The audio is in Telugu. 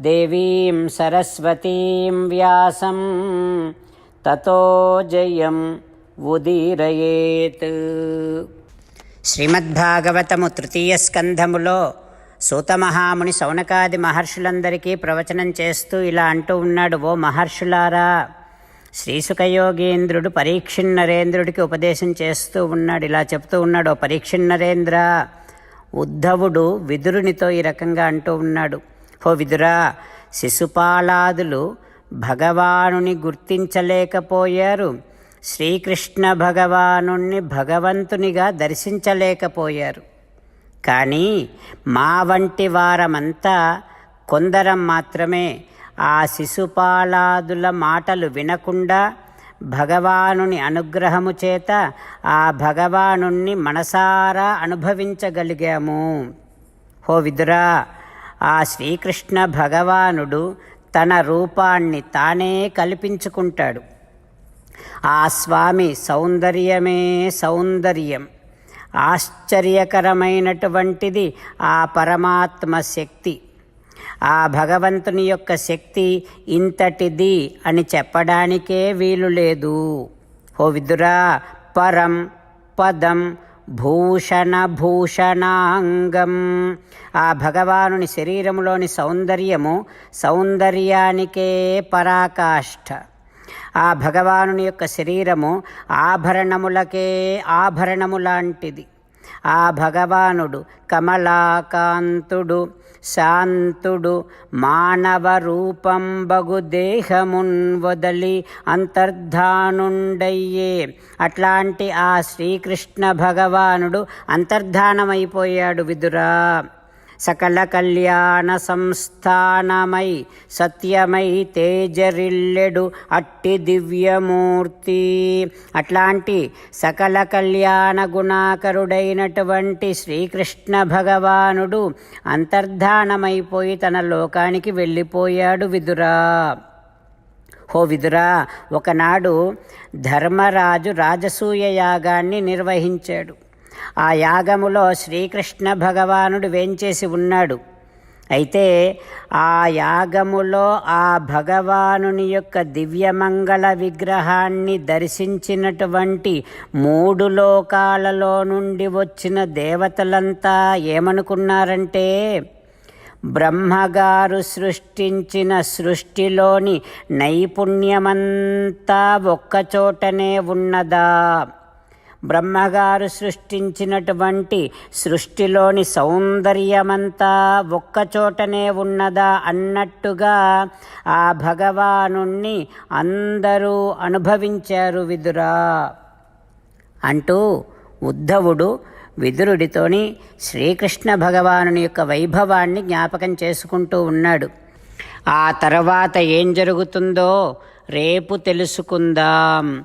దేవీం సరస్వతీం వ్యాసం తతో జయం ఉదీరయేత్. శ్రీమద్భాగవతము తృతీయ స్కంధములో సూతమహాముని సౌనకాది మహర్షులందరికీ ప్రవచనం చేస్తూ ఇలా అంటూ ఉన్నాడు ఓ మహర్షులారా! శ్రీసుఖయోగేంద్రుడు పరీక్షిన్ నరేంద్రుడికి ఉపదేశం చేస్తూ ఉన్నాడు ఇలా చెప్తూ ఉన్నాడు ఓ పరీక్షిన్ నరేంద్ర! ఉద్ధవుడు విదురునితో ఈ రకంగా అంటూ ఉన్నాడు ఓ విదురా శిశుపాలాదులు భగవానుని గుర్తించలేకపోయారు. శ్రీకృష్ణ భగవానుణ్ణి భగవంతునిగా దర్శించలేకపోయారు. కానీ మా వంటి వారమంతా కొందరం మాత్రమే ఆ శిశుపాలాదుల మాటలు వినకుండా భగవానుని అనుగ్రహము చేత ఆ భగవానుణ్ణి మనసారా అనుభవించగలిగాము. హో విదురా ఆ శ్రీకృష్ణ భగవానుడు తన రూపాన్ని తానే కల్పించుకుంటాడు. ఆ స్వామి సౌందర్యమే సౌందర్యం. ఆశ్చర్యకరమైనటువంటిది ఆ పరమాత్మ శక్తి. ఆ భగవంతుని యొక్క శక్తి ఇంతటిది అని చెప్పడానికే వీలు లేదు. ఓ విదురా పరం పదం భూషణ భూషణాంగం ఆ భగవానుని శరీరంలోని సౌందర్యము సౌందర్యానికే పరాకాష్ఠ. ఆ భగవానుని యొక్క శరీరము ఆభరణములకే ఆభరణము లాంటిది ఆ భగవానుడు కమలాకాంతుడు శాంతుడు మానవ రూపం బగు దేహమున్ వదలి అంతర్ధానుండయ్యే. అట్లాంటి ఆ శ్రీకృష్ణ భగవానుడు అంతర్ధానమైపోయాడు విదురా. సకల కళ్యాణ సంస్థానమై సత్యమై తేజరిల్లెడు అట్టి దివ్యమూర్తి. అట్లాంటి సకల కళ్యాణ గుణాకరుడైనటువంటి శ్రీకృష్ణ భగవానుడు అంతర్ధానమైపోయి తన లోకానికి వెళ్ళిపోయాడు విదురా. హో విదురా ఒకనాడు ధర్మరాజు రాజసూయ యాగాన్ని నిర్వహించాడు. ఆ యాగములో శ్రీకృష్ణ భగవానుడు వేంచేసి ఉన్నాడు. అయితే ఆ యాగములో ఆ భగవానుని యొక్క దివ్యమంగళ విగ్రహాన్ని దర్శించినటువంటి మూడు లోకాలలో నుండి వచ్చిన దేవతలంతా ఏమనుకున్నారంటే బ్రహ్మగారు సృష్టించిన సృష్టిలోని నైపుణ్యమంతా ఒక్కచోటనే ఉన్నదా? బ్రహ్మగారు సృష్టించినటువంటి సృష్టిలోని సౌందర్యమంతా ఒక్కచోటనే ఉన్నదా అన్నట్టుగా ఆ భగవాను అందరూ అనుభవించారు విదురా. అంటూ ఉద్ధవుడు విదురుడితోని శ్రీకృష్ణ భగవానుని యొక్క వైభవాన్ని జ్ఞాపకం చేసుకుంటూ ఉన్నాడు. ఆ తర్వాత ఏం జరుగుతుందో రేపు తెలుసుకుందాం.